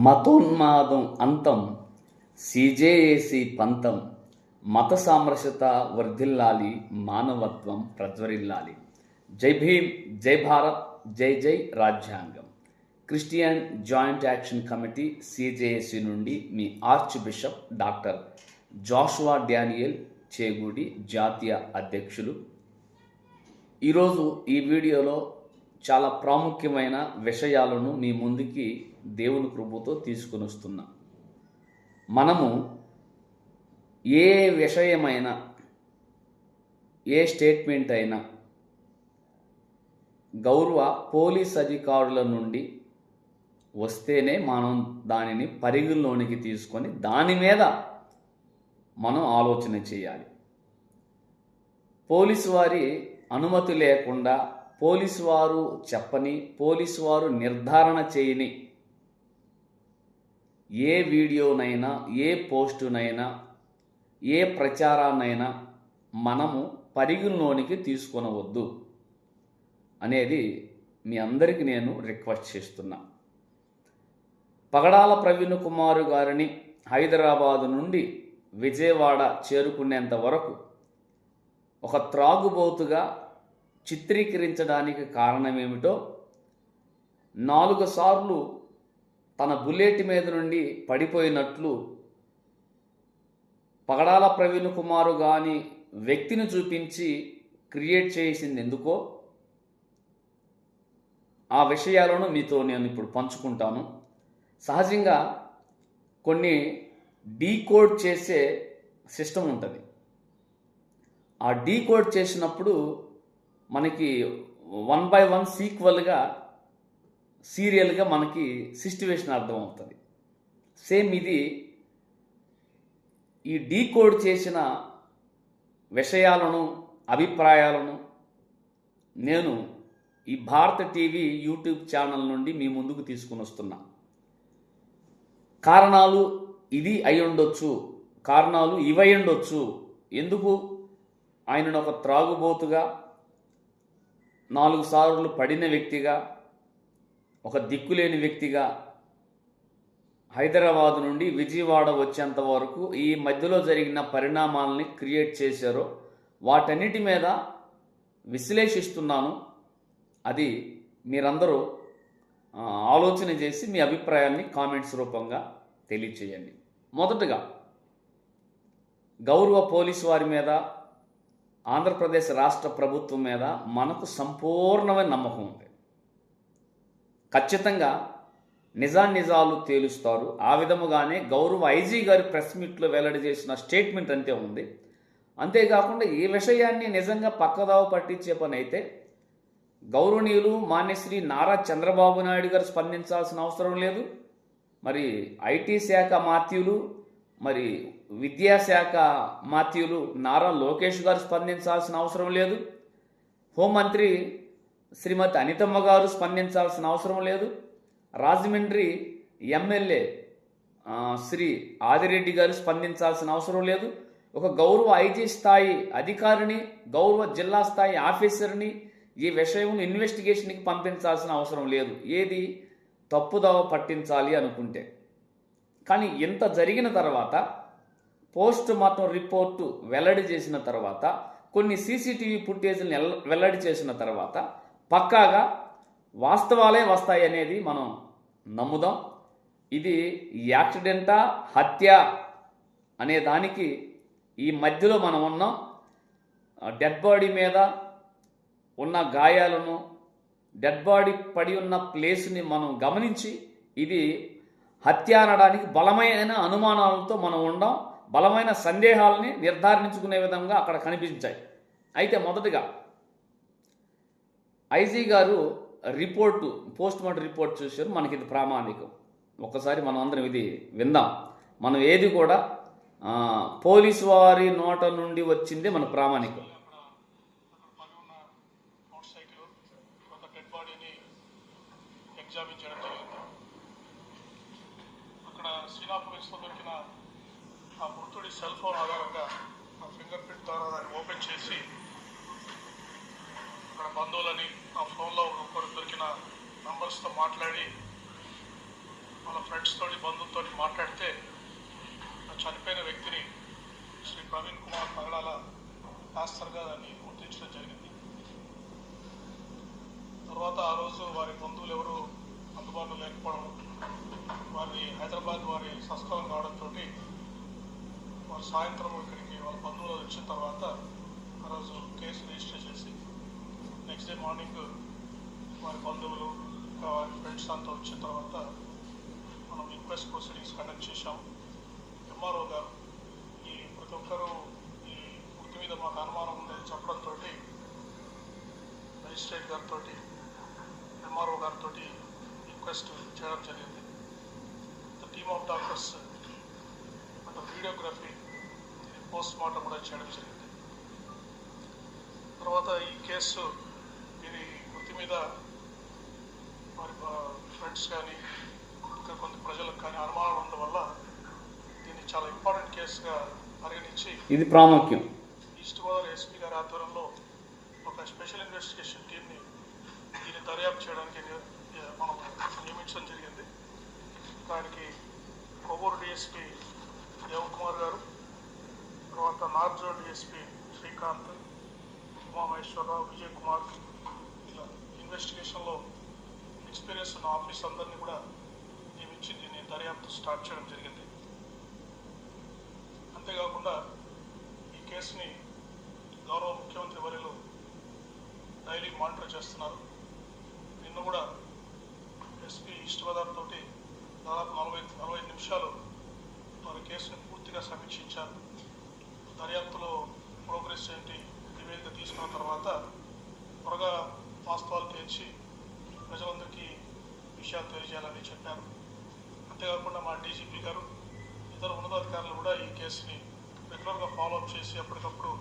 మతోన్మాదం అంతం సిజేఏసి పంతం మత సామరస్యత వర్ధిల్లాలి మానవత్వం ప్రజ్వరిల్లాలి. జై భీమ్ జై భారత్ జై జై రాజ్యాంగం. Christian joint action committee CJAC నుండి మీ arch bishop doctor Joshua Daniel Chegudi జాతీయ అధ్యక్షులు. ఈరోజు ఈ వీడియోలో చాలా ప్రాముఖ్యమైన విషయాలను మీ ముందుకి దేవుని కృపతో తీసుకుని వస్తున్నా మనము ఏ విషయమైనా ఏ స్టేట్మెంట్ అయినా గౌరవ పోలీస్ అధికారుల నుండి వస్తేనే మనం దానిని పరిగణలోనికి తీసుకొని దాని మీద మనం ఆలోచన చేయాలి. పోలీసు వారి అనుమతి లేకుండా పోలీసు వారు చెప్పని పోలీసు వారు నిర్ధారణ చేయని ఏ వీడియోనైనా ఏ పోస్టునైనా ఏ ప్రచారాన్నైనా మనము పరిగణలోనికి తీసుకొనవద్దు అనేది మీ అందరికీ నేను రిక్వెస్ట్ చేస్తున్నా. పగడాల ప్రవీణ్ కుమార్ గారిని హైదరాబాదు నుండి విజయవాడ చేరుకునేంత వరకు ఒక త్రాగుబోతుగా చిత్రీకరించడానికి కారణమేమిటో నాలుగు సార్లు తన బుల్లెట్ మీద నుండి పడిపోయినట్లు పగడాల ప్రవీణ్ కుమారు గాని వ్యక్తిని చూపించి క్రియేట్ చేసింది ఎందుకో ఆ విషయాలను మీతో నేను ఇప్పుడు పంచుకుంటాను. సహజంగా కొన్ని డీకోడ్ చేసే సిస్టమ్ ఉంటుంది. ఆ డీకోడ్ చేసినప్పుడు మనకి వన్ బై వన్ సీక్వల్గా సీరియల్గా మనకి సిచ్యువేషన్ అర్థమవుతుంది. సేమ్ ఇది ఈ డీకోడ్ చేసిన విషయాలను అభిప్రాయాలను నేను ఈ భారత టీవీ యూట్యూబ్ ఛానల్ నుండి మీ ముందుకు తీసుకుని వస్తున్నా కారణాలు ఇది అయి కారణాలు ఇవైయుండొచ్చు ఎందుకు? ఆయనను ఒక త్రాగుబోతుగా నాలుగు సార్లు పడిన వ్యక్తిగా ఒక దిక్కులేని వ్యక్తిగా హైదరాబాద్ నుండి విజయవాడ వచ్చేంత వరకు ఈ మధ్యలో జరిగిన పరిణామాలని క్రియేట్ చేశారో. వాటన్నిటి మీద విశ్లేషిస్తున్నాను. అది మీరందరూ ఆలోచన చేసి మీ అభిప్రాయాన్ని కామెంట్స్ రూపంగా తెలియచేయండి. మొదటగా గౌరవ పోలీసు వారి మీద ఆంధ్రప్రదేశ్ రాష్ట్ర ప్రభుత్వం మీద మనకు సంపూర్ణమైన నమ్మకం ఉంది. ఖచ్చితంగా నిజానిజాలు తేలుస్తారు. ఆ విధముగానే గౌరవ ఐజీ గారి ప్రెస్ మీట్లో వెల్లడి చేసిన స్టేట్మెంట్ అంతే ఉంది. అంతేకాకుండా ఈ విషయాన్ని నిజంగా పక్కదావ పట్టించే పని అయితే గౌరవనీయులు మాన్యశ్రీ నారా చంద్రబాబు నాయుడు గారు స్పందించాల్సిన అవసరం లేదు. మరి ఐటీ శాఖ మాత్యులు మరి విద్యాశాఖ మాత్యులు నారా లోకేష్ గారు స్పందించాల్సిన అవసరం లేదు. హోంమంత్రి శ్రీమతి అనితమ్మ గారు స్పందించాల్సిన అవసరం లేదు. రాజమండ్రి ఎమ్మెల్యే శ్రీ ఆదిరెడ్డి గారు స్పందించాల్సిన అవసరం లేదు. ఒక గౌరవ ఐజీ స్థాయి అధికారిని గౌరవ జిల్లా స్థాయి ఆఫీసర్ని ఈ విషయం ఇన్వెస్టిగేషన్కి పంపించాల్సిన అవసరం లేదు. ఏది తప్పుదవ పట్టించాలి అనుకుంటే. కానీ ఇంత జరిగిన తర్వాత పోస్ట్ మార్టం రిపోర్టు వెల్లడి చేసిన తర్వాత కొన్ని సీసీటీవీ ఫుటేజ్ని వెల్లడి చేసిన తర్వాత పక్కాగా వాస్తవాలే వస్తాయి అనేది మనం నమ్ముదాం. ఇది యాక్సిడెంటా హత్య అనే దానికి ఈ మధ్యలో మనం ఉన్నాం. డెడ్ బాడీ మీద ఉన్న గాయాలను డెడ్ బాడీ పడి ఉన్న ప్లేస్ని మనం గమనించి ఇది హత్య అనడానికి బలమైన అనుమానాలతో మనం ఉండం బలమైన సందేహాలని నిర్ధారించుకునే విధంగా అక్కడ కనిపించాయి. అయితే మొదటగా ఐజీ గారు రిపోర్టు పోస్ట్ మార్టం రిపోర్ట్ చూశారు. మనకి ఇది ప్రామాణికం. ఒక్కసారి మనం అందరం ఇది విందాం. మనం ఏది కూడా ఆ, పోలీసు వారి నోట నుండి వచ్చిందే మన ప్రామాణికం. ఎగ్జామిన్ చేయడం జరిగింది అక్కడ శ్రీనాపురంలో దొరికిన ఆ మృతుడి సెల్ ఫోన్ ఆధారంగా ఆ ఫింగర్ ప్రింట్ ద్వారా దాన్ని ఓపెన్ చేసి అక్కడ బంధువులని ఆ ఫోన్లో ఒక్కొక్కరు దొరికిన నంబర్స్తో మాట్లాడి వాళ్ళ ఫ్రెండ్స్తో బంధువులతో మాట్లాడితే ఆ చనిపోయిన వ్యక్తిని శ్రీ ప్రవీణ్ కుమార్ పగడాల పాస్టర్గా దాన్ని గుర్తించడం జరిగింది. తర్వాత ఆ రోజు వారి బంధువులు ఎవరు అందుబాటులో లేకపోవడం వారి హైదరాబాద్ వారి స్వస్థలం కావడంతో వారు సాయంత్రం ఇక్కడికి వాళ్ళ బంధువులు వచ్చిన తర్వాత ఆ రోజు కేసు రిజిస్టర్ చేసి నెక్స్ట్ డే మార్నింగ్ వారి బంధువులు ఇంకా వారి ఫ్రెండ్స్ అంతా వచ్చిన తర్వాత మనం ఇంక్వెస్ట్ ప్రొసీడింగ్స్ కండక్ట్ చేశాం. ఎంఆర్ఓ గారు ఈ ప్రతి ఒక్కరూ ఈ వృత్తి మీద మాకు అనుమానం ఉందని చెప్పడంతో మెజిస్ట్రేట్ గారితో ఎంఆర్ఓ గారితో రిక్వెస్ట్ చేయడం జరిగింది. ద టీమ్ ఆఫ్ డాక్టర్స్ అంటే వీడియోగ్రఫీ పోస్ట్ మార్టం కూడా చేయడం జరిగింది. తర్వాత ఈ కేసు దీని వృత్తి మీద మరి ఫ్రెండ్స్ కానీ ఇంకా కొంత ప్రజలకు కానీ అనుమానం ఉండడం వల్ల దీన్ని చాలా ఇంపార్టెంట్ కేసుగా పరిగణించి ఇది ప్రాముఖ్యం. ఈస్ట్ గోదావరి ఎస్పీ గారి ఆధ్వర్యంలో ఒక స్పెషల్ ఇన్వెస్టిగేషన్ టీమ్ని దీన్ని దర్యాప్తు చేయడానికి మనం నియమించడం జరిగింది. దానికి కొవ్వూరు డిఎస్పీ దేవకుమార్ గారు తర్వాత north zone DSP Srikanth Umamaheswararao Vijay Kumar ఇన్వెస్టిగేషన్లో ఎక్స్పీరియన్స్ ఉన్న ఆఫీస్ అందరినీ కూడా నియమించి దీన్ని దర్యాప్తు స్టార్ట్ చేయడం జరిగింది. అంతేకాకుండా ఈ కేసుని గౌరవ ముఖ్యమంత్రి వర్యులు డైలీ మానిటర్ చేస్తున్నారు. నిన్న కూడా ఎస్పీ ఈస్ట్ గోదావరి తోటి దాదాపు నలభై నలభై నిమిషాలు వారి కేసుని పూర్తిగా సమీక్షించారు. దర్యాప్తులో ప్రోగ్రెస్ ఏంటి నివేదిక తీసుకున్న తర్వాత త్వరగా వాస్తవాలు తేల్చి ప్రజలందరికీ విషయాలు తెలియజేయాలని చెప్పారు. అంతేకాకుండా మా డీజీపీ గారు ఇతర ఉన్నతాధికారులు కూడా ఈ కేసుని రెగ్యులర్గా ఫాలో అప్ చేసి అప్పటికప్పుడు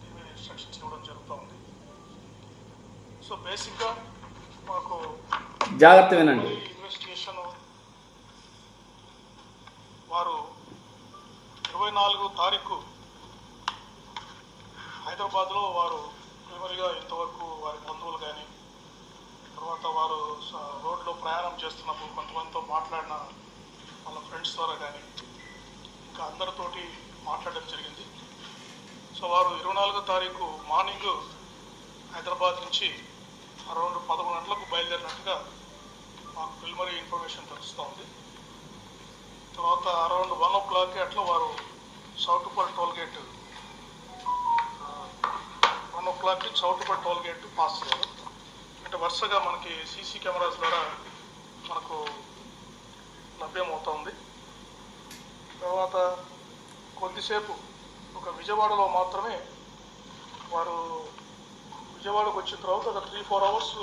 దీని మీద ఇన్స్ట్రక్షన్స్ ఇవ్వడం జరుగుతూ ఉంది. సో బేసిక్గా మాకు జాగ్రత్త వినండి ఇన్వెస్టిగేషన్ వారు ఇరవై నాలుగు తారీఖు హైదరాబాద్లో వారు చివరిగా ఇంతవరకు వారి బంధువులు కానీ తర్వాత వారు స- రోడ్లో ప్రయాణం చేస్తున్నప్పుడు కొంతమందితో మాట్లాడిన వాళ్ళ ఫ్రెండ్స్ ద్వారా కానీ ఇంకా అందరితోటి మాట్లాడడం జరిగింది. సో వారు ఇరవై నాలుగో తారీఖు మార్నింగ్ హైదరాబాద్ నుంచి అరౌండ్ పదకొండు గంటలకు బయలుదేరినట్టుగా మాకు ప్రిలిమరీ ఇన్ఫర్మేషన్ తెలుస్తూ ఉంది. తర్వాత అరౌండ్ వన్ ఓ క్లాక్ అట్లా వారు Choutuppal toll gate clock o'clock Choutuppal toll gate pass చేయాలి అంటే వరుసగా మనకి సీసీ కెమెరాస్ ద్వారా మనకు లభ్యమవుతోంది. తర్వాత కొద్దిసేపు ఒక విజయవాడలో మాత్రమే వారు విజయవాడకు వచ్చిన తర్వాత ఒక త్రీ ఫోర్ అవర్స్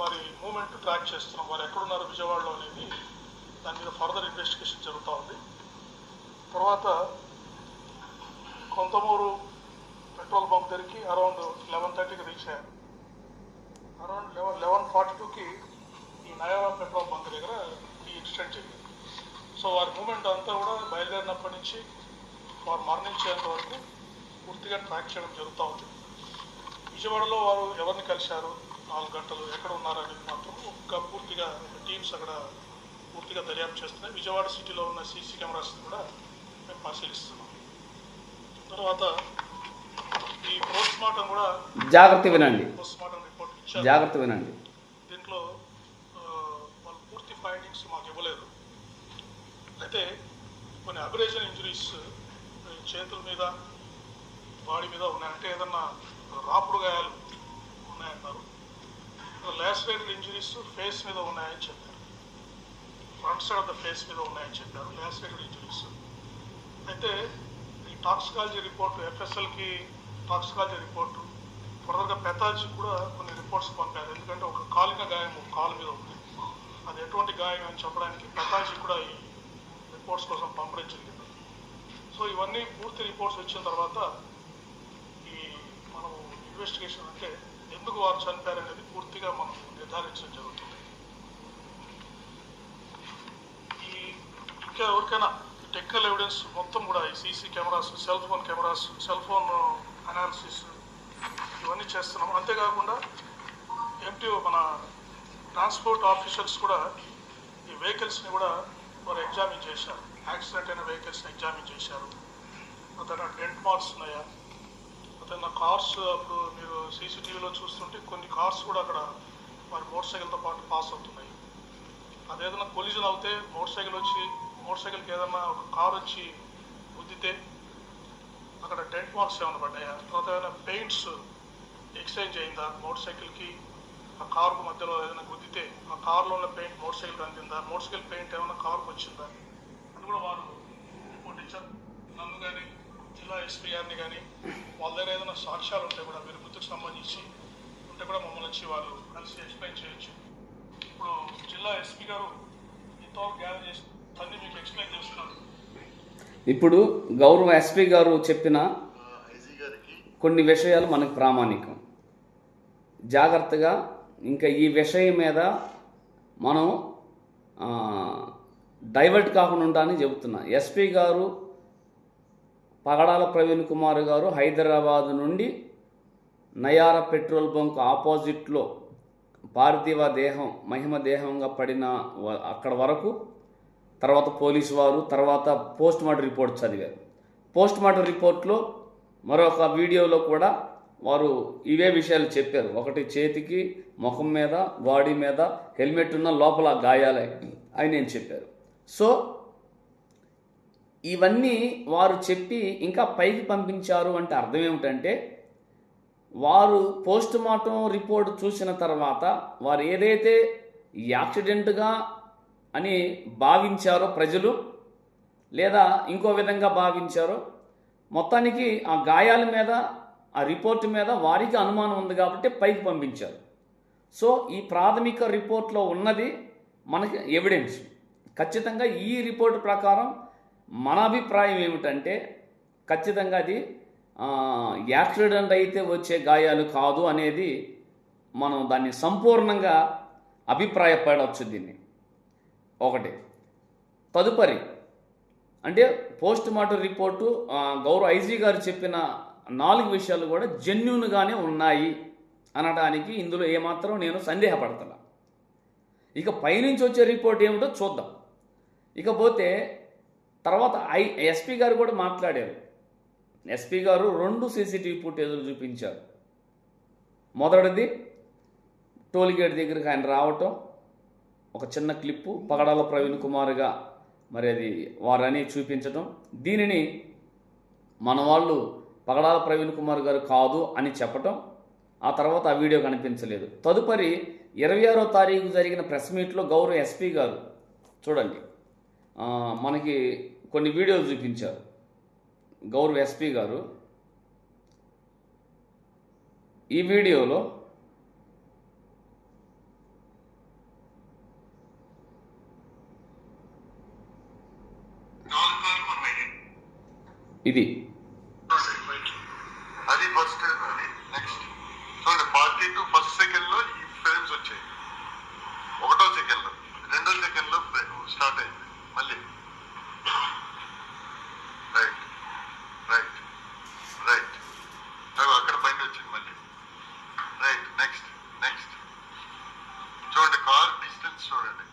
వారి మూమెంట్ ట్రాక్ చేస్తున్నాం. వారు ఎక్కడున్నారు విజయవాడలో అనేది దాని మీద ఫర్దర్ ఇన్వెస్టిగేషన్ జరుగుతూ ఉంది తర్వాత కొంతమూరు పెట్రోల్ బంక్ దగ్గరికి అరౌండ్ లెవెన్ థర్టీకి రీచ్ అయ్యారు అరౌండ్ లెవెన్ లెవెన్ ఫార్టీ టూకి ఈ నయారా పెట్రోల్ బంక్ దగ్గర ఈ ఇన్సిడెంట్ జరిగింది. సో వారి మూమెంట్ అంతా కూడా బయలుదేరినప్పటి నుంచి వారు మరణించేంత వరకు పూర్తిగా ట్రాక్ చేయడం జరుగుతూ ఉంది. విజయవాడలో వారు ఎవరిని కలిశారు? నాలుగు గంటలు ఎక్కడ ఉన్నారు అనేది మాత్రం ఒక పూర్తిగా టీమ్స్ అక్కడ పూర్తిగా దర్యాప్తు చేస్తున్నాయి. విజయవాడ సిటీలో ఉన్న సీసీ కెమెరాస్ కూడా మేము పరిశీలిస్తున్నాం. తర్వాత జాగ్రత్త వినండి. పోస్ట్ మార్టం రిపోర్ట్ ఇచ్చారు. జాగ్రత్త వినండి. దీంట్లో పూర్తి ఫైండింగ్స్ మాకు ఇవ్వలేదు. అయితే కొన్ని అబరేషన్ ఇంజరీస్ చేతుల మీద బాడీ మీద ఉన్నాయంటే ఏదన్నా రాపుడు గాయాలు ఉన్నాయన్నారు. లాసిరేటెడ్ ఇంజరీస్ ఫేస్ మీద ఉన్నాయని చెప్పారు. Front side of the face మీద ఉన్నాయని చెప్పారు లాసిరేటెడ్ ఇంజరీస్. అయితే ఈ టాక్సికాలజీ రిపోర్ట్ ఎఫ్ఎస్ఎల్కి టాక్సికాలజీ రిపోర్టు ఫర్దర్గా పెథాలజీ కూడా కొన్ని రిపోర్ట్స్ పంపారు. ఎందుకంటే ఒక కాలిన గాయం కాలు మీద ఉంది. అది ఎటువంటి గాయం అని చెప్పడానికి పెథాలజీ కూడా ఈ రిపోర్ట్స్ కోసం పంపడం జరిగింది. సో ఇవన్నీ పూర్తి రిపోర్ట్స్ వచ్చిన తర్వాత ఈ మనం ఇన్వెస్టిగేషన్ అంటే ఎందుకు వారు చనిపోయారనేది పూర్తిగా మనం నిర్ధారించడం జరుగుతుంది. ఈ ఇంకా ఎవరికైనా టెక్నికల్ ఎవిడెన్స్ మొత్తం కూడా ఈ CC cameras cell phone cameras cell phone analysis ఇవన్నీ చేస్తున్నాం. అంతేకాకుండా ఎంటీ మన ట్రాన్స్పోర్ట్ ఆఫీసర్స్ కూడా ఈ వెహికల్స్ని కూడా వారు ఎగ్జామిన్ చేశారు. యాక్సిడెంట్ అయిన వెహికల్స్ని ఎగ్జామిన్ చేశారు. అతను డెంట్ మార్క్స్ ఉన్నాయా? అతను కార్స్ అప్పుడు మీరు సీసీటీవీలో చూస్తుంటే కొన్ని కార్స్ కూడా అక్కడ వారి మోటార్ సైకిల్తో పాటు పాస్ అవుతున్నాయి. అదేదైనా కొలిజన్ అవుతే మోటార్ సైకిల్ వచ్చి మోటార్ సైకిల్కి ఏదైనా ఒక కార్ వచ్చి గుద్దితే అక్కడ డెంట్ మార్క్స్ ఏమైనా పడ్డాయా? తర్వాత ఏమైనా పెయింట్స్ ఎక్స్చేంజ్ అయిందా? మోటార్ సైకిల్కి ఆ కార్కు మధ్యలో ఏదైనా గుద్దితే ఆ కార్లో ఉన్న పెయింట్ మోటార్ సైకిల్ అందిందా? మోటార్ సైకిల్ పెయింట్ ఏమైనా కార్కు వచ్చిందా? అని కూడా వారు రిపోర్ట్ ఇచ్చారు. నన్ను కానీ జిల్లా ఎస్పీ గారిని కానీ వాళ్ళ దగ్గర ఏదైనా సాక్ష్యాలు ఉంటే కూడా మీరు గుర్తుకు సంబంధించి ఉంటే కూడా మమ్మల్ని వచ్చి వాళ్ళు కలిసి ఎక్స్ప్లెయిన్ చేయొచ్చు. ఇప్పుడు జిల్లా ఎస్పీ గారు ఇంతవరకు గ్యాదర్ చేసి అన్ని మీకు ఎక్స్ప్లెయిన్ చేస్తున్నారు. ఇప్పుడు గౌరవ ఎస్పీ గారు చెప్పిన కొన్ని విషయాలు మనకు ప్రామాణికం. జాగ్రత్తగా ఇంకా ఈ విషయం మీద మనం డైవర్ట్ కాకుండా ఉండాలని చెబుతున్నా. ఎస్పీ గారు పగడాల ప్రవీణ్ కుమార్ గారు హైదరాబాద్ నుండి నయార పెట్రోల్ బంక్ ఆపోజిట్లో పార్థివ దేహం మహిమ దేహంగా పడిన వ- అక్కడ వరకు తర్వాత పోలీసు వారు తర్వాత పోస్ట్ మార్టం రిపోర్ట్ చదివారు. పోస్ట్ మార్టం రిపోర్ట్లో మరొక వీడియోలో కూడా వారు ఇవే విషయాలు చెప్పారు. ఒకటి చేతికి ముఖం మీద బాడీ మీద హెల్మెట్ ఉన్న లోపల గాయాలే అని నేను చెప్పారు. సో ఇవన్నీ వారు చెప్పి ఇంకా పైకి పంపించారు అంటే అర్థం ఏమిటంటే వారు పోస్ట్ మార్టం రిపోర్ట్ చూసిన తర్వాత వారు ఏదైతే యాక్సిడెంట్గా అని భావించారో ప్రజలు లేదా ఇంకో విధంగా భావించారో మొత్తానికి ఆ గాయాల మీద ఆ రిపోర్ట్ మీద వారికి అనుమానం ఉంది కాబట్టి పైకి పంపించారు. సో ఈ ప్రాథమిక రిపోర్ట్లో ఉన్నది మనకి ఎవిడెన్స్ ఖచ్చితంగా ఈ రిపోర్ట్ ప్రకారం మన అభిప్రాయం ఏమిటంటే ఖచ్చితంగా అది యాక్సిడెంట్ అయితే వచ్చే గాయాలు కాదు అనేది మనం దాన్ని సంపూర్ణంగా అభిప్రాయపడవచ్చు దీన్ని. ఒకటి. తదుపరి అంటే పోస్ట్ మార్టం రిపోర్టు గౌరవ ఐజీ గారు చెప్పిన నాలుగు విషయాలు కూడా జెన్యున్గానే ఉన్నాయి అనడానికి ఇందులో ఏమాత్రం నేను సందేహపడతలా. ఇక పైనుంచి వచ్చే రిపోర్ట్ ఏమిటో చూద్దాం. ఇకపోతే తర్వాత ఐ ఎస్పీ గారు కూడా మాట్లాడారు. ఎస్పీ గారు రెండు సీసీటీవీ ఫుటేజ్లు చూపించారు. మొదటిది టోల్గేట్ దగ్గరికి ఆయన రావటం ఒక చిన్న క్లిప్పు పగడాల ప్రవీణ్ కుమార్గా మరి అది వారని చూపించడం దీనిని మన వాళ్ళు పగడాల ప్రవీణ్ కుమార్ గారు కాదు అని చెప్పటం. ఆ తర్వాత ఆ వీడియో కనిపించలేదు. తదుపరి ఇరవై ఆరో తారీఖు జరిగిన ప్రెస్ మీట్లో గౌరవ ఎస్పీ గారు చూడండి. మనకి కొన్ని వీడియోలు చూపించారు. గౌరవ ఎస్పీ గారు ఈ వీడియోలో నాలుగు కార్లు ఉన్నాయి ఇది. అది ఫస్ట్ అది నెక్స్ట్ చూడండి ఫార్టీ టు ఫస్ట్ సెకండ్లో ఈ ఫ్రేమ్స్ వచ్చాయి. ఒకటో సెకండ్లో రెండో సెకండ్లో స్టార్ట్ అయింది. మళ్ళీ రైట్ రైట్ రైట్ అక్కడ పైన వచ్చింది మళ్ళీ రైట్ నెక్స్ట్ నెక్స్ట్ చూడండి కార్ డిస్టెన్స్ చూడండి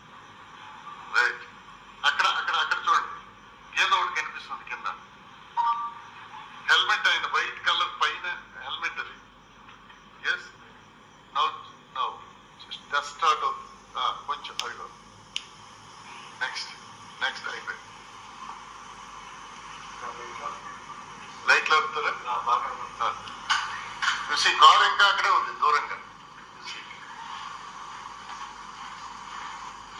రైట్ అక్కడ అక్కడ అక్కడ చూడండి ఏదో ఒకటి కనిపిస్తుంది కింద హెల్మెట్ ఆయన వైట్ కలర్ పైన హెల్మెట్ అది yes now now just start కొంచెం అదిగో నెక్స్ట్ నెక్స్ట్ అయిపోయింది లైట్లు అవుతారా చూసి కార్ ఇంకా అక్కడే ఉంది దూరంగా.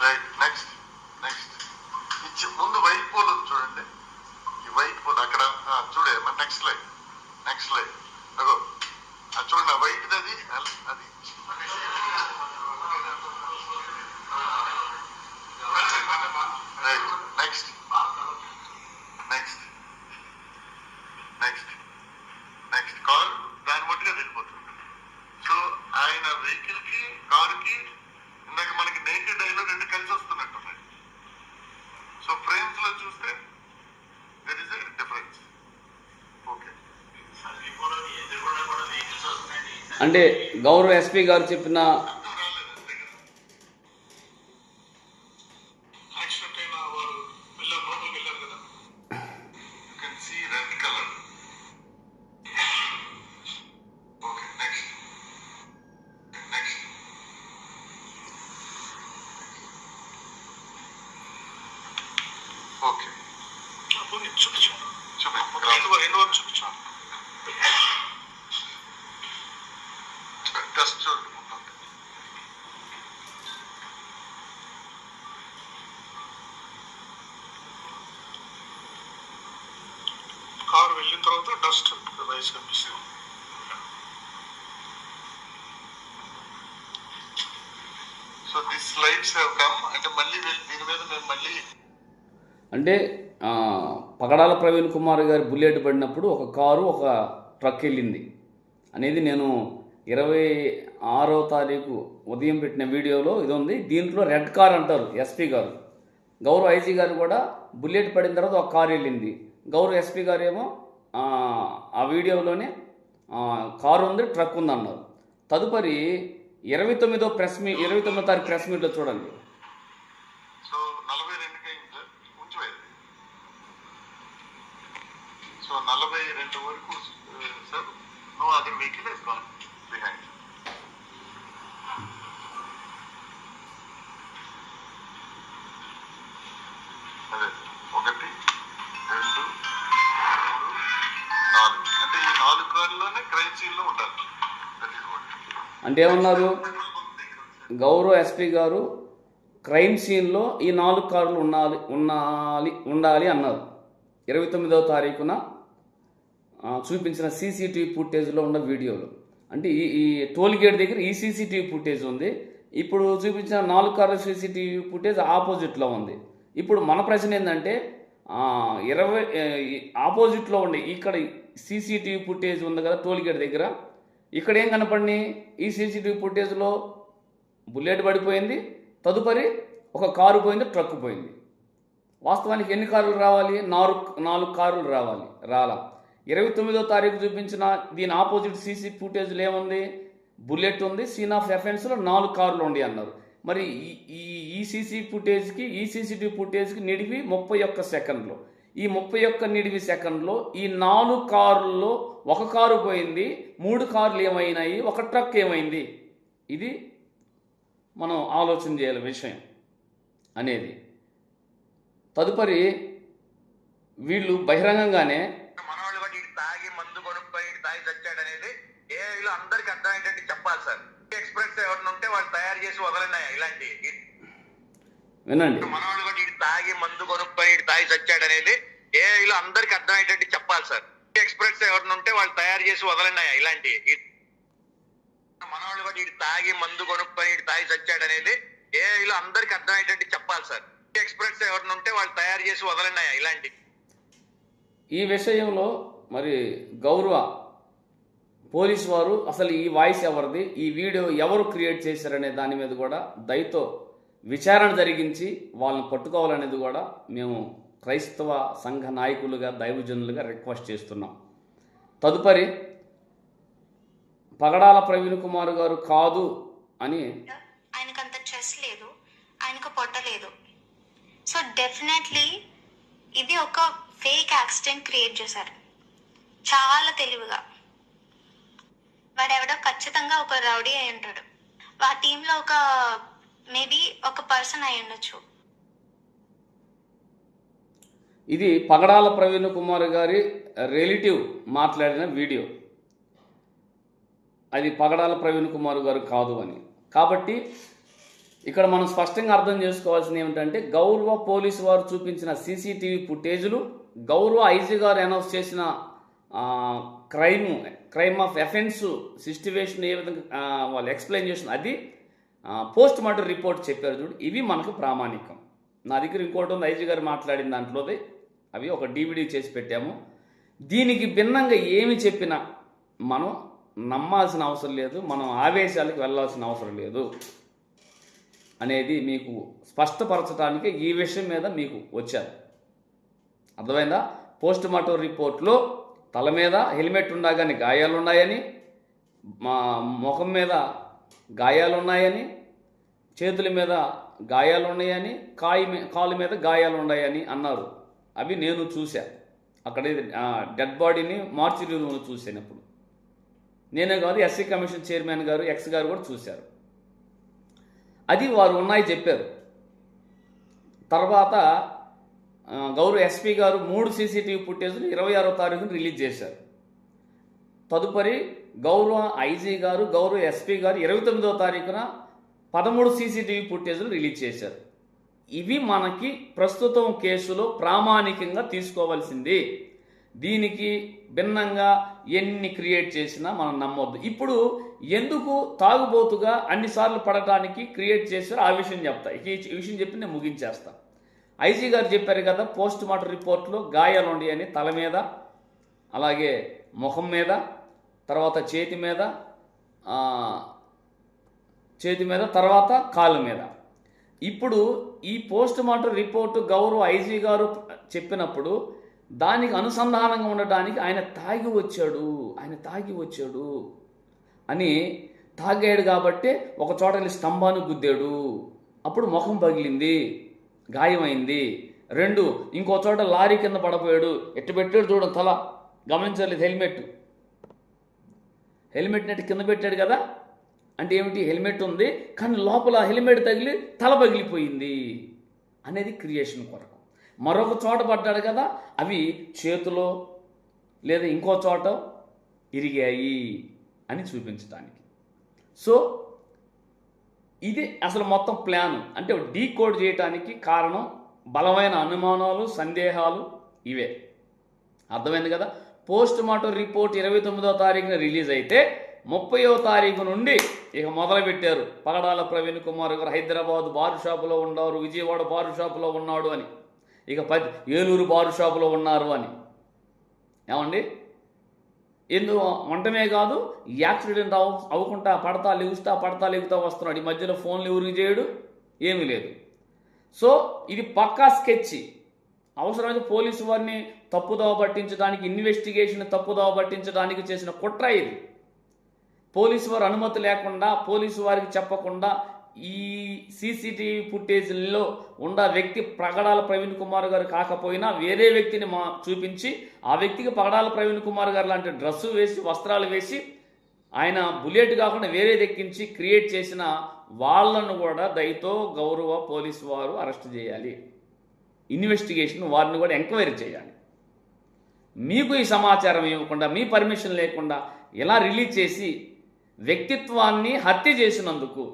రైట్ నెక్స్ట్ నెక్స్ట్ ఇచ్చి ముందు వైట్ పోల్ ఉంది చూడండి. ఈ వైట్ పోల్ అక్కడ చూడే చూడే నెక్స్ట్ లైట్ నెక్స్ట్ లైట్ అగో అది చూడండి వైట్ అది అది right next next next next car దాని మట్టుగా వెళ్ళిపోతుంది సో ఆయన వెహికల్కి కారు కి ఇందాక మనకి నేకెడ్ అయిలో రెండు కలిసి వస్తున్నట్టున్నాయి సో ఫ్రేమ్స్లో చూస్తే there is a difference okay అంటే గౌరవ ఎస్పీ గారు చెప్పిన అర్థం రాలేదు అంతే కదా ఓకే పోనీ చూపించు చూపి రెండు రెండు వరకు చూపించు టెస్ట్ చూడండి కారు వెళ్ళిన తర్వాత డస్ట్ రైస్ కనిపిస్తుంది హ్యావ్ కమ్ అంటే మళ్ళీ దీని మీద మేము మళ్ళీ అంటే పగడాల ప్రవీణ్ కుమార్ గారి బుల్లెట్ పడినప్పుడు ఒక కారు ఒక ట్రక్ వెళ్ళింది. అనేది నేను ఇరవై ఆరో తారీఖు ఉదయం పెట్టిన వీడియోలో ఇది ఉంది దీంట్లో రెడ్ కార్ అంటారు ఎస్పీ గారు. గౌరవ్ ఐజీ గారు కూడా బుల్లెట్ పడిన తర్వాత ఒక కారు వెళ్ళింది. గౌరవ్ ఎస్పీ గారు ఏమో ఆ, వీడియోలోనే కారు ఉంది ట్రక్ ఉంది అన్నారు తదుపరి ఇరవై తొమ్మిదో ప్రెస్ మీ ఇరవై తొమ్మిదో తారీఖు ప్రెస్ మీట్లో చూడండి. సో నలభై సార్ సో నలభై రెండు వరకు సార్ బిహైండ్. అదే ఒకటి రెండు మూడు నాలుగు. అంటే ఈ నాలుగు కార్లోనే క్రైమ్ సీన్లో ఉంటారు. అంటే ఏమన్నారు? గౌరవ ఎస్పీ గారు క్రైమ్ సీన్లో ఈ నాలుగు కార్లు ఉండాలి ఉండాలి ఉండాలి అన్నారు. ఇరవై తొమ్మిదవ తారీఖున చూపించిన సీసీటీవీ ఫుటేజ్లో ఉన్న వీడియోలు. అంటే ఈ ఈ టోల్ గేట్ దగ్గర ఈ సీసీటీవీ ఫుటేజ్ ఉంది. ఇప్పుడు చూపించిన నాలుగు కార్ల సీసీటీవీ ఫుటేజ్ ఆపోజిట్లో ఉంది. ఇప్పుడు మన ప్రశ్న ఏంటంటే ఇరవై ఆపోజిట్లో ఉండే ఇక్కడ సీసీటీవీ ఫుటేజ్ ఉంది కదా టోల్ గేట్ దగ్గర ఇక్కడ ఏం కనపడి ఈ సీసీటీవీ ఫుటేజ్లో బుల్లెట్ పడిపోయింది. తదుపరి ఒక కారు పోయింది ట్రక్ పోయింది. వాస్తవానికి ఎన్ని కార్లు రావాలి? నాలుగు నాలుగు కార్లు రావాలి రాలా. ఇరవై తొమ్మిదో తారీఖు చూపించిన దీని ఆపోజిట్ సీసీ ఫుటేజ్లో ఏముంది? బుల్లెట్ ఉంది. సీన్ ఆఫ్ ఎఫెన్స్లో నాలుగు కార్లు ఉండి అన్నారు. మరి ఈ- ఈ ఫుటేజ్కి ఈసీసీటీవీ ఫుటేజ్కి నిడివి ముప్పై ఒక్క సెకండ్లో. ఈ ముప్పై ఒక్క నిడివి సెకండ్లో ఈ నాలుగు కారుల్లో ఒక కారు పోయింది మూడు కార్లు ఏమైనాయి ఒక ట్రక్ ఏమైంది? ఇది మనం ఆలోచన చేయాలి విషయం అనేది. తదుపరి వీళ్ళు బహిరంగంగానే అందరికి చెప్పాలి సార్. ఎక్స్ప్రెస్ ఎవరిని ఉంటే వాళ్ళు తయారు చేసి ఇలాంటి. వినండి. మనవాళ్ళు కూడా తాగి మందు కొనుక్కొని తాగి చచ్చాడు అనేది ఏఐలో అందరికి అర్థమయ్యేటట్టు చెప్పాలి సార్. ఎక్స్ప్రెస్ ఎవరిని ఉంటే వాళ్ళు తయారు చేసి వదలండి ఇలాంటి. మనవాళ్ళు కూడా ఇటు తాగి మందు కొనుక్కొని ఇటు తాగి చచ్చాడు అనేది ఏఐలో అందరికి అర్థమయ్యేటట్టు చెప్పాలి సార్. ఎక్స్ప్రెస్ ఎవరిని ఉంటే వాళ్ళు తయారు చేసి వదలండి ఇలాంటి. ఈ విషయంలో మరి గౌరవ పోలీస్ వారు అసలు ఈ వాయిస్ ఎవరిది ఈ వీడియో ఎవరు క్రియేట్ చేశారనే దాని మీద కూడా దయతో విచారణ జరిగించి వాళ్ళని పట్టుకోవాలనేది కూడా మేము క్రైస్తవ సంఘ నాయకులుగా దైవజనులుగా రిక్వెస్ట్ చేస్తున్నాం. తదుపరి పగడాల ప్రవీణ్ కుమార్ గారు కాదు అని ఆయనకు అంత చెస్ లేదు ఆయనకు పొట్ట లేదు. సో డెఫినెట్లీ ఇది ఒక ఫేక్ యాక్సిడెంట్ క్రియేట్ చేశారు. చాలా తెలివిగా. వాడెవడో ఖచ్చితంగా ఒక రౌడీ అయి ఉంటాడు. ఆ టీంలో ఒక మేబీ ఒక పర్సన్ అయి ఉండొచ్చు. ఇది పగడాల ప్రవీణ్ కుమార్ గారి రిలేటివ్ మాట్లాడిన వీడియో. అది పగడాల ప్రవీణ్ కుమార్ గారు కాదు అని. కాబట్టి ఇక్కడ మనం స్పష్టంగా అర్థం చేసుకోవాల్సింది ఏమిటంటే గౌరవ పోలీసు వారు చూపించిన సీసీటీవీ ఫుటేజ్లు గౌరవ ఐజీ గారు అనౌన్స్ చేసిన క్రైమ్ క్రైమ్ ఆఫ్ ఎఫెన్స్ సిస్టివేషన్ ఏ విధంగా వాళ్ళు ఎక్స్ప్లెయిన్ చేసిన అది పోస్ట్ మార్టం రిపోర్ట్ చెప్పారు చూడు ఇవి మనకు ప్రామాణికం. నా దగ్గర ఇంకోటి ఉంది ఐజీ గారు మాట్లాడిన దాంట్లోది. అవి ఒక డీవీడీ చేసి పెట్టాము. దీనికి భిన్నంగా ఏమి చెప్పినా మనం నమ్మాల్సిన అవసరం లేదు మనం ఆవేశాలకు వెళ్ళాల్సిన అవసరం లేదు అనేది మీకు స్పష్టపరచడానికి ఈ విషయం మీద మీకు వచ్చారు అర్థమైందా? పోస్ట్ మార్టం రిపోర్ట్లో తల మీద హెల్మెట్ ఉండగానే గాయాలు ఉన్నాయని మా ముఖం మీద గాయాలు ఉన్నాయని చేతుల మీద గాయాలు ఉన్నాయని కాయి కాలు మీద గాయాలు ఉన్నాయని అన్నారు. అవి నేను చూశా. అక్కడ డెడ్ బాడీని మార్చి రూమ్లో నేనే కాదు ఎస్సీ కమిషన్ చైర్మన్ గారు ఎక్స్ గారు కూడా చూశారు. అది వారు ఉన్నాయి చెప్పారు. తర్వాత గౌరవ ఎస్పీ గారు మూడు సీసీటీవీ ఫుటేజ్లు ఇరవై ఆరో తారీఖున రిలీజ్ చేశారు. తదుపరి గౌరవ ఐజీ గారు గౌరవ ఎస్పీ గారు ఇరవై తొమ్మిదో తారీఖున పదమూడు సీసీటీవీ ఫుటేజ్లు రిలీజ్ చేశారు. ఇవి మనకి ప్రస్తుతం కేసులో ప్రామాణికంగా తీసుకోవాల్సింది. దీనికి భిన్నంగా ఎన్ని క్రియేట్ చేసినా మనం నమ్మొద్దు. ఇప్పుడు ఎందుకు తాగుబోతుగా అన్నిసార్లు పడటానికి క్రియేట్ చేశారో ఆ విషయం చెప్తా. ఈ విషయం చెప్పి నేను ముగించేస్తా. ఐజీ గారు చెప్పారు కదా పోస్ట్ మార్టం రిపోర్ట్లో గాయాలు ఉన్నాయని తల మీద అలాగే ముఖం మీద తర్వాత చేతి మీద చేతి మీద తర్వాత కాలు మీద. ఇప్పుడు ఈ పోస్ట్ మార్టం రిపోర్టు గౌరవ ఐజీ గారు చెప్పినప్పుడు దానికి అనుసంధానంగా ఉండటానికి ఆయన తాగి వచ్చాడు ఆయన తాగి వచ్చాడు అని తాగాడు కాబట్టి ఒక చోట వెళ్ళి స్తంభాన్ని గుద్దాడు. అప్పుడు ముఖం పగిలింది గాయమైంది. రెండు ఇంకో చోట లారీ కింద పడపోయాడు. ఎట్టు పెట్టాడు చూడండి తల. గమనించలేదు హెల్మెట్. హెల్మెట్ నెట్ కింద పెట్టాడు కదా. అంటే ఏమిటి? హెల్మెట్ ఉంది కానీ లోపల హెల్మెట్ తగిలి తల పగిలిపోయింది అనేది క్రియేషన్ కొరకు. మరొక చోట పడ్డాడు కదా అవి చేతిలో లేదా ఇంకో చోట ఇరిగాయి అని చూపించడానికి సో ఇది అసలు మొత్తం ప్లాన్. అంటే డీకోడ్ చేయటానికి కారణం బలమైన అనుమానాలు సందేహాలు ఇవే. అర్థమైంది కదా? పోస్ట్ మార్టం రిపోర్ట్ ఇరవై తొమ్మిదో తారీఖున రిలీజ్ అయితే ముప్పయో తారీఖు నుండి ఇక మొదలుపెట్టారు. పగడాల ప్రవీణ్ కుమార్ గారు హైదరాబాద్ బారు షాపులో ఉన్నారు విజయవాడ బారు షాపులో ఉన్నాడు అని. ఇక పది ఏలూరు బారు షాపులో ఉన్నారు అని. ఏమండి? ఎందు వంటమే కాదు యాక్సిడెంట్ అవ అవ్వకుండా పడతా లెగుస్తా పడతా లెగుతా వస్తున్నాడు. ఈ మధ్యలో ఫోన్లు ఎవరికి చేయడు? ఏమీ లేదు. సో ఇది పక్కా స్కెచ్. అవసరమైతే పోలీసు వారిని తప్పుదోవ పట్టించడానికి ఇన్వెస్టిగేషన్ తప్పుదోవ పట్టించడానికి చేసిన కుట్ర ఇది. పోలీసు వారు అనుమతి లేకుండా పోలీసు వారికి చెప్పకుండా ఈ సీసీటీవీ ఫుటేజ్లలో ఉన్న వ్యక్తి పగడాల ప్రవీణ్ కుమార్ గారు కాకపోయినా వేరే వ్యక్తిని మా చూపించి ఆ వ్యక్తికి పగడాల ప్రవీణ్ కుమార్ గారు లాంటి డ్రెస్సు వేసి వస్త్రాలు వేసి ఆయన బుల్లెట్ కాకుండా వేరే దెక్కించి క్రియేట్ చేసిన వాళ్ళను కూడా దయతో గౌరవ పోలీసు వారు అరెస్ట్ చేయాలి. ఇన్వెస్టిగేషన్ వారిని కూడా ఎంక్వైరీ చేయాలి. మీకు ఈ సమాచారం ఇవ్వకుండా మీ పర్మిషన్ లేకుండా ఇలా రిలీజ్ చేసి వ్యక్తిత్వాన్ని హత్య చేసినందుకు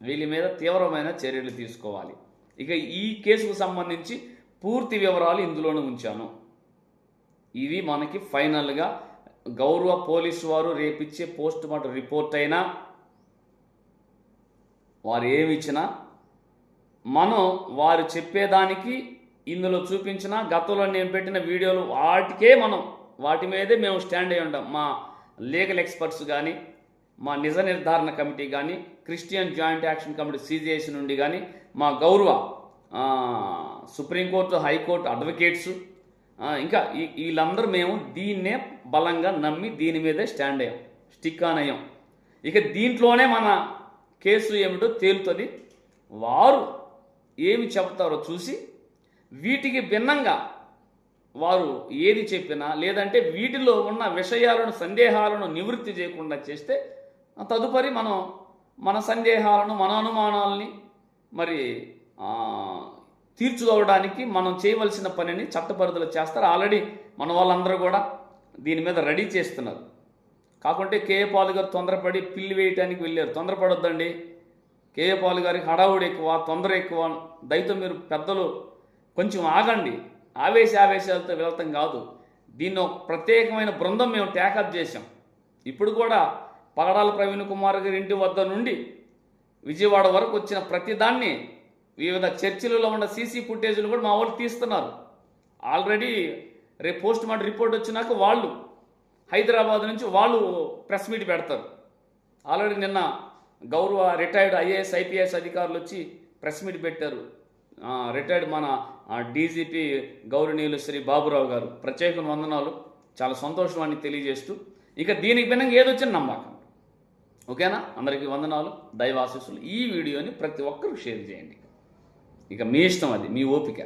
వీళ్ళ మీద తీవ్రమైన చర్యలు తీసుకోవాలి. ఇక ఈ కేసుకు సంబంధించి పూర్తి వివరాలు ఇందులోనే ఉంచాను. ఇవి మనకి ఫైనల్గా గౌరవ పోలీసు వారు రేపిచ్చే పోస్ట్ మార్టం రిపోర్ట్ అయినా వారు ఏమిచ్చినా మనం వారు చెప్పేదానికి ఇందులో చూపించిన గతంలో నేను పెట్టిన వీడియోలు వాటికే మనం వాటి మీదే మేము స్టాండ్ అయి ఉంటాం మా లీగల్ ఎక్స్పర్ట్స్ కానీ మా నిజ నిర్ధారణ కమిటీ కానీ Christian joint action committee CGS నుండి కానీ మా గౌరవ సుప్రీంకోర్టు హైకోర్టు అడ్వకేట్స్ ఇంకా వీళ్ళందరూ మేము దీన్నే బలంగా నమ్మి దీని మీదే స్టాండ్ అయ్యాం స్టిక్ ఆన్ అయ్యాం. ఇక దీంట్లోనే మన కేసు ఏమిటో తేలుతుంది. వారు ఏమి చెప్తారో చూసి వీటికి భిన్నంగా వారు ఏది చెప్పినా లేదంటే వీటిలో ఉన్న విషయాలను సందేహాలను నివృత్తి చేయకుండా చేస్తే తదుపరి మనం మన సందేహాలను మన అనుమానాలని మరి తీర్చుకోవడానికి మనం చేయవలసిన పనిని చట్టపరిధిలో చేస్తారు. ఆల్రెడీ మన వాళ్ళందరూ కూడా దీని మీద రెడీ చేస్తున్నారు. కాకుంటే కేఏ పాల్ గారు తొందరపడి పిల్లి వేయటానికి వెళ్ళారు. తొందరపడొద్దండి. కేఏ పాల్ గారికి హడావుడి ఎక్కువ తొందర ఎక్కువ. దయతో మీరు పెద్దలు కొంచెం ఆగండి. ఆవేశ ఆవేశాలతో వెళ్తాం కాదు. దీన్ని ప్రత్యేకమైన బృందం మేము టేకప్ చేశాం. ఇప్పుడు కూడా పగడాల ప్రవీణ్ కుమార్ గారి ఇంటి వద్ద నుండి విజయవాడ వరకు వచ్చిన ప్రతిదాన్ని వివిధ చర్చిలలో ఉన్న సీసీ ఫుటేజీలు కూడా మా వాళ్ళు తీస్తున్నారు. ఆల్రెడీ రేపు పోస్ట్ మార్టం రిపోర్ట్ వచ్చినాక వాళ్ళు హైదరాబాద్ నుంచి వాళ్ళు ప్రెస్ మీట్ పెడతారు. ఆల్రెడీ నిన్న గౌరవ రిటైర్డ్ ఐఏఎస్ ఐపీఎస్ అధికారులు వచ్చి ప్రెస్ మీట్ పెట్టారు. రిటైర్డ్ మన డీజీపీ గౌరవనీయులు శ్రీ బాబురావు గారు. ప్రత్యేక వందనాలు. చాలా సంతోషం అని తెలియజేస్తూ. ఇక దీనికి భిన్నంగా ఏదొచ్చిన నమ్మకం? ఓకేనా? అందరికీ వందనాలు దైవాశీస్సులు. ఈ వీడియోని ప్రతి ఒక్కరికి షేర్ చేయండి. ఇక మీ ఇష్టం అది మీ ఓపిక.